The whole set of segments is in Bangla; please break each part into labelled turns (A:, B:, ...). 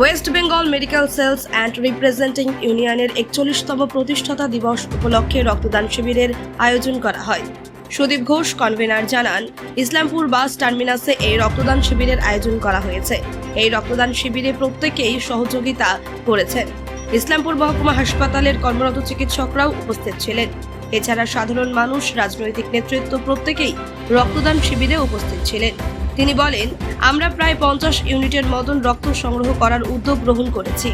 A: West Bengal medical sales and representing ইউনিয়নের একচল্লিশতম প্রতিষ্ঠাতা দিবস উপলক্ষে রক্তদান শিবিরের আয়োজন করা হয়। সুদীপ ঘোষ কনভেনার জানান, ইসলামপুর বাস টার্মিনাসে এই রক্তদান শিবিরের আয়োজন করা হয়েছে। এই রক্তদান শিবিরে প্রত্যেকেই সহযোগিতা করেছেন। ইসলামপুর মহকুমা হাসপাতালের কর্মরত চিকিৎসকরাও উপস্থিত ছিলেন। এছাড়া সাধারণ মানুষ, রাজনৈতিক নেতৃত্ব প্রত্যেকেই রক্তদান শিবিরে উপস্থিত ছিলেন। তিনি বলেন আমরা প্রায় পঞ্চাশ ইউনিটের মতন রক্ত সংগ্রহ করার উদ্যোগ গ্রহণ করেছি।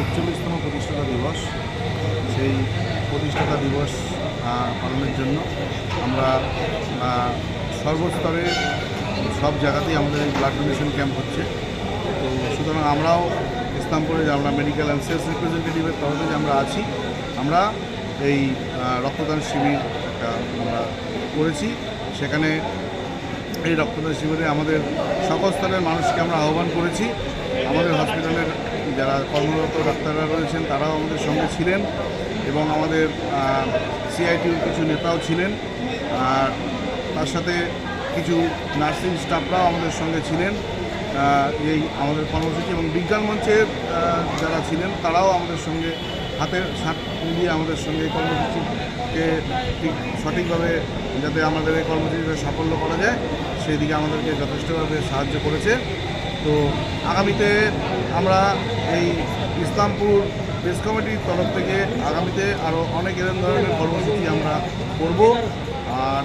B: একচল্লিশতম প্রতিষ্ঠাতা দিবস। সেই প্রতিষ্ঠাতা দিবস পালনের জন্য আমরা সর্বস্তরে সব জায়গাতেই আমাদের ব্লাড ডোনেশন ক্যাম্প হচ্ছে। তো সুতরাং আমরাও ইসলামপুরে আমরা মেডিকেল অ্যান্ড সেলস রিপ্রেজেন্টেটিভের তরফে যে আমরা আছি, আমরা এই রক্তদান শিবির একটা আমরা করেছি। সেখানে এই রক্তদান শিবিরে আমাদের সকল স্তরের মানুষকে আমরা আহ্বান করেছি। আমাদের হসপিটালের যারা কর্মরত ডাক্তাররা রয়েছেন, তারাও আমাদের সঙ্গে ছিলেন এবং আমাদের সিআইটির কিছু নেতাও ছিলেন। আর তার সাথে কিছু নার্সিং স্টাফরাও আমাদের সঙ্গে ছিলেন। এই আমাদের কর্মসূচি এবং বিজ্ঞান মঞ্চের যারা ছিলেন, তারাও আমাদের সঙ্গে হাতের সাথ মিলিয়ে আমাদের সঙ্গে এই কর্মসূচিকে ঠিক সঠিকভাবে যাতে আমাদের এই কর্মসূচিটা সাফল্য করা যায়, সেই দিকে আমাদেরকে যথেষ্টভাবে সাহায্য করেছে। তো আগামীতে আমরা এই ইসলামপুর প্রেস কমিটির তরফ থেকে আগামীতে আরও অনেক এরকম ধরনের কর্মসূচি আমরা করব। আর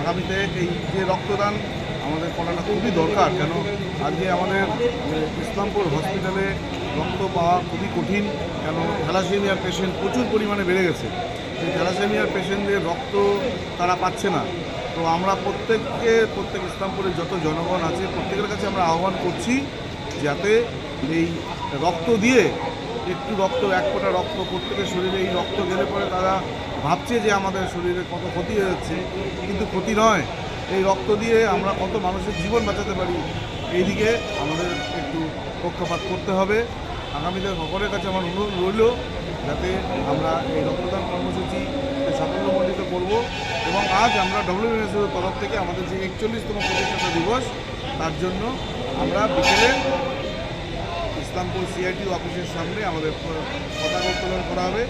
B: আগামীতে এই যে রক্তদান আমাদের করাটা খুবই দরকার, কেন আজকে আমাদের ইসলামপুর হসপিটালে রক্ত পাওয়া খুবই কঠিন, কেন থ্যালাসেমিয়ার পেশেন্ট প্রচুর পরিমাণে বেড়ে গেছে। এই থ্যালাসেমিয়ার পেশেন্টদের রক্ত তারা পাচ্ছে না। তো আমরা প্রত্যেককে, প্রত্যেক ইসলামপুরের যত জনগণ আছে, প্রত্যেকের কাছে আমরা আহ্বান করছি যাতে এই রক্ত দিয়ে একটু রক্ত, এক ফোঁটা রক্ত প্রত্যেকের শরীরে, এই রক্ত গেলে পরে তারা ভাবছে যে আমাদের শরীরে কত ক্ষতি যাচ্ছে, কিন্তু ক্ষতি নয়। এই রক্ত দিয়ে আমরা কত মানুষের জীবন বাঁচাতে পারি এই দিকে আমাদের একটু পক্ষপাত করতে হবে। আগামীদের সকলের কাছে আমার অনুরোধ রইল যাতে আমরা এই রক্তদান কর্মসূচি সাফল্যমণ্ডিত করব এবং আজ আমরা ডব্লিউএনএসের তরফ থেকে আমাদের যে একচল্লিশতম প্রতিষ্ঠাতা দিবস, তার জন্য আমরা বিকেলে ইসলামপুর সিআইটি অফিসের সামনে আমাদের পতাকা উত্তোলন করা হবে।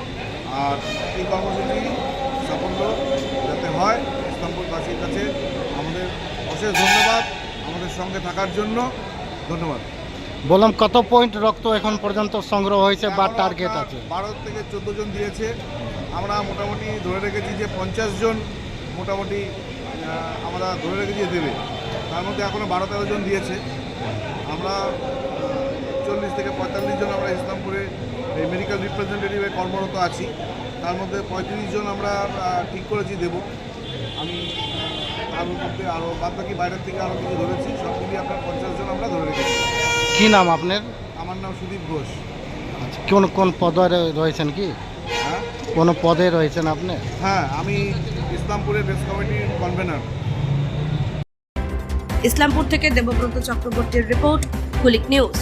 B: আর এই কর্মসূচি সাফল্য যাতে হয় ইসলামপুরবাসীর কাছে আমাদের অশেষ ধন্যবাদ। আমাদের সঙ্গে থাকার জন্য ধন্যবাদ।
C: বললাম কত পয়েন্ট রক্ত এখন পর্যন্ত সংগ্রহ হয়েছে বা টার্গেট আছে?
B: বারো থেকে চোদ্দ জন দিয়েছে। আমরা মোটামুটি ধরে রেখেছি যে পঞ্চাশ জন মোটামুটি আমরা ধরে রেখেছি দেবে। তার মধ্যে এখনও বারো তেরো জন দিয়েছে। আমরা চল্লিশ থেকে পঁয়তাল্লিশ জন আমরা ইসলামপুরে এই মেডিকেল রিপ্রেজেন্টেটিভে কর্মরত আছি। তার মধ্যে পঁয়ত্রিশ জন আমরা ঠিক করেছি দেব। আমি তার মধ্যে আরও বাদ বাকি বাইরের থেকে আরও কিছু ধরেছি সব মিলিয়ে আপনার পঞ্চাশ জন আমরা ধরে রেখেছি।
C: কি নাম আপনার?
B: আমার নাম সুদীপ ঘোষ।
C: আচ্ছা, কোন কোন পদে রয়েছেন কি?
B: হ্যাঁ?
C: কোন পদে রয়েছেন আপনি?
B: হ্যাঁ আমি ইসলামপুরের প্রেস কমিটির কনভেনার
A: ইসলামপুর থেকে দেবব্রত চক্রবর্তীর রিপোর্ট কুলিক নিউজ।